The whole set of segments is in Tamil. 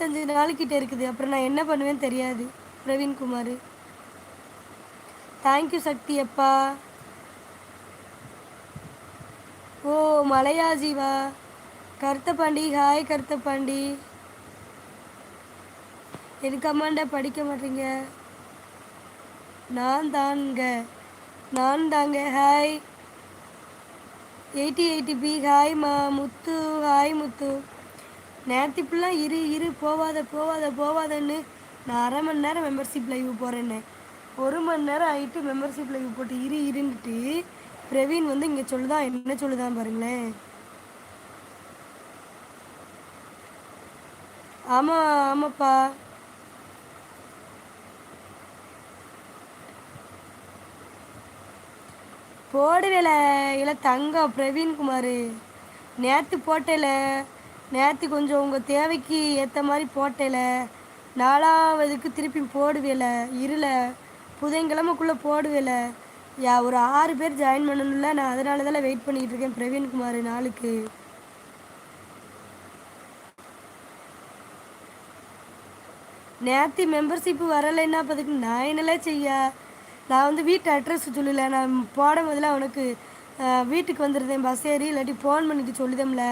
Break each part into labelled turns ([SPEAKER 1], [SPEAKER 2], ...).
[SPEAKER 1] இருபத்தஞ்சி நாளுக்கிட்ட இருக்குது. அப்புறம் நான் என்ன பண்ணுவேன்னு தெரியாது. பிரவீன்குமார். தேங்க்யூ சக்தி அப்பா. ஓ மலையா ஜீவா. கருத்தப்பாண்டி ஹாய் கருத்தப்பாண்டி. எதுக்கம்மாண்ட படிக்க மாட்டீங்க? நான் தாங்க நான் தாங்க. Hi eighty eighty B hi மா. முத்து ஹாய் முத்து. நேற்று இப்படிலாம் இரு இரு போவாத போவாத போவாதன்னு நான் அரை மணி நேரம் மெம்பர்ஷிப் லைவ் போகிறேன்னு ஒரு மணி நேரம் ஆகிட்டு மெம்பர்ஷிப் லைவ் போட்டு இரு இருந்துட்டு பிரவீன் வந்து இங்கே சொல்லுதான் என்ன சொல்லுதான் பாருங்களேன். ஆமாம் ஆமாப்பா. போடுவேல இல்லை தங்கம் பிரவீன்குமார் நேற்று போட்டேல. நேற்று கொஞ்சம் உங்கள் தேவைக்கு ஏற்ற மாதிரி போட்டேல. நாலாவதுக்கு திருப்பி போடுவேல இருல புதன்கிழமைக்குள்ளே போடுவேல. யா ஒரு ஆறு பேர் ஜாயின் பண்ணணும்ல நான் அதனால தான் வெயிட் பண்ணிகிட்டு இருக்கேன் பிரவீன்குமார் நாளுக்கு. நேற்று மெம்பர்ஷிப்பு வரலைன்னா அப்போதுக்கு நான் என்னலே செய்ய? நான் வந்து வீட்டு அட்ரஸ் சொல்லல நான் போடும் போதில் அவனுக்கு வீட்டுக்கு வந்துருந்தேன் பஸ் ஏறி இல்லாட்டி ஃபோன் பண்ணிட்டு சொல்லுதம்ல.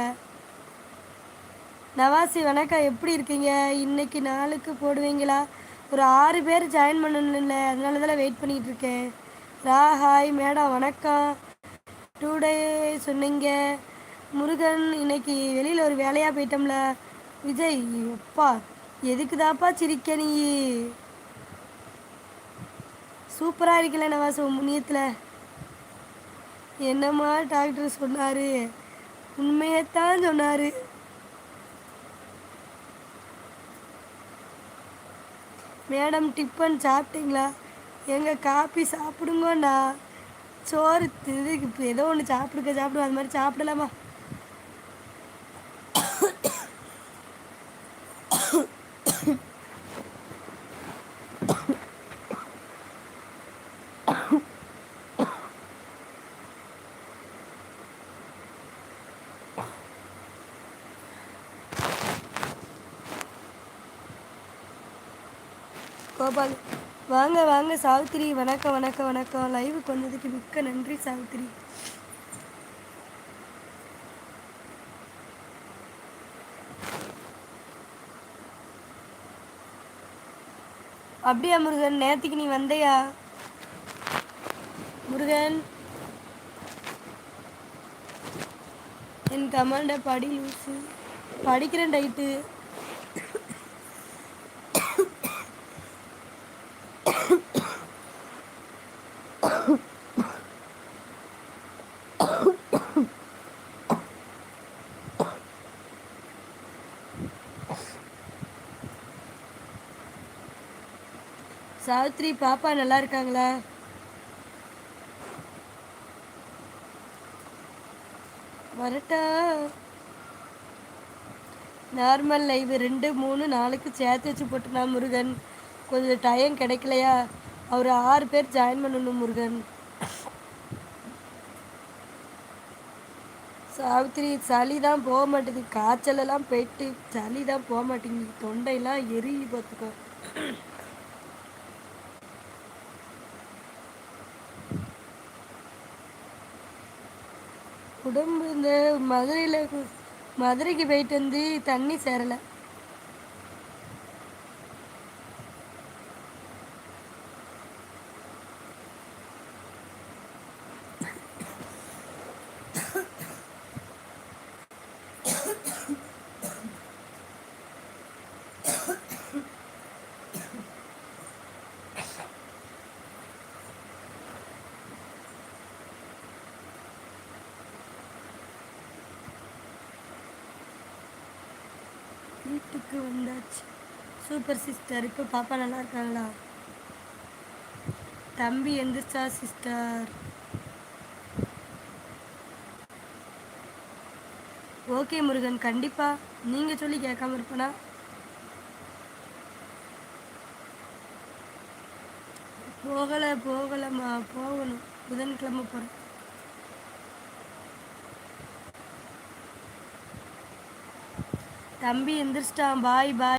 [SPEAKER 1] நவாசி வணக்கம் எப்படி இருக்கீங்க? இன்னைக்கு நாளுக்கு போடுவீங்களா? ஒரு ஆறு பேர் ஜாயின் பண்ணணும்ல அதனால தான் வெயிட் பண்ணிகிட்டு இருக்கேன். ரா ஹாய் மேடம் வணக்கம். டூ டே சொன்னீங்க முருகன் இன்னைக்கு வெளியில் ஒரு வேலையாக போயிட்டோம்ல. விஜய் அப்பா எதுக்கு தாப்பா சிரிக்க நீ? சூப்பராக இருக்கல நவாசி முனியத்தில் என்னம்மா டாக்டர் சொன்னார். உண்மையைத்தான் சொன்னார். மேடம் டிஃபன் சாப்பிட்டீங்களா? எங்கள் காப்பி சாப்பிடுங்கண்ணா சோறு இதுக்கு ஏதோ ஒன்று சாப்பிடுங்க சாப்பிடுவோம் அது மாதிரி சாப்பிடலாமா? கோபால். வாங்க வாங்க சாவித்திரி. வணக்கம் வணக்கம் வணக்கம். லைவுக்கு வந்ததுக்கு மிக்க நன்றி சாவித்திரி. அப்படியா முருகன்? நேற்றுக்கு நீ வந்தையா? முருகன்? என் கமாண்ட படி லூசு. படிக்கிறேன் டைட்டு சாவித்ரி பாப்பா நல்லா இருக்காங்களா? வரட்டா. நார்மல் லைவ் ரெண்டு மூணு நாளுக்கு சேர்த்து வச்சு போட்டுனா முருகன். கொஞ்சம் டைம் கிடைக்கலையா? அவர் ஆறு பேர் ஜாயின் பண்ணணும் முருகன். சாவித்திரி சளி தான் போக மாட்டேங்குது. காய்ச்சலெல்லாம் போயிட்டு சளி தான் போக மாட்டேங்குது. தொண்டையெல்லாம் எரிய பார்த்துக்கோ. உடம்பு இந்த மதுரையில் மதுரைக்கு போயிட்டு வந்து தண்ணி சேரலை. வீட்டுக்கு வந்தாச்சு. சூப்பர் சிஸ்டர் இப்போ பாப்பா நல்லா இருக்காங்களா தம்பி எந்திரிச்சா சிஸ்டர் ஓகே முருகன் கண்டிப்பா. நீங்க சொல்லி கேட்காம இருப்பனா? போகலை போகலைம்மா போகணும். புதன்கிழமை போகிறேன் தம்பி எந்திரிச்சிட்டான். பாய் பாய்.